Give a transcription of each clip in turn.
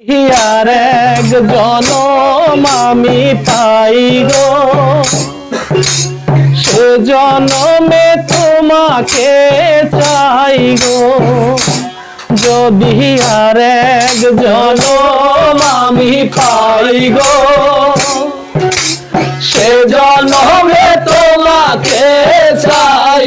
Here এক জনম আমি পাই গো। সে জনমে তোমাকে চাই গো। যদি আর এক জনম আমি পাই গো, সে জনমে তোমাকে চাই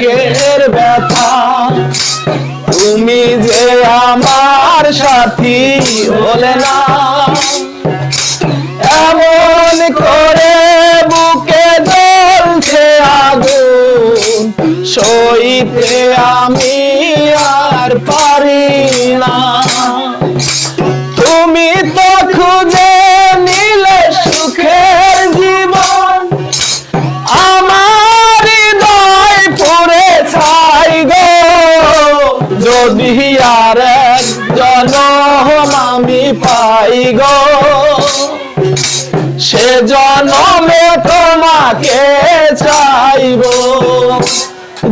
সাথী হলে না। এমন করে বুকে জ্বলছে আগুন, সইতে আমি আর পারি না। তুমি তো খুঁজে এক জনম আমি পাই গো। সে জনমে তোমাকে চাইব।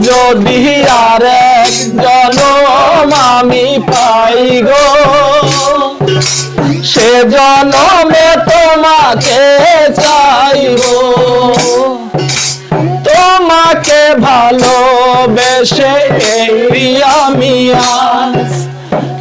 যদি আর এক জনম আমি পাই গো, সে জনমে তোমাকে চাইব। তোমাকে ভালোবেসে এই আজ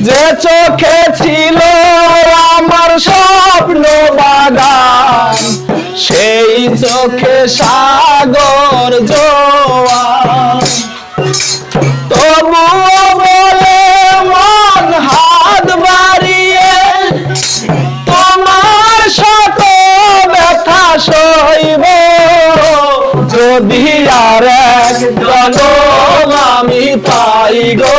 যে চোখে ছিল আমার স্বপ্ন বাগান, সেই চোখে সাগর জোয়ার তবুও হাত তোমার যদি আর এক আমি পাই গো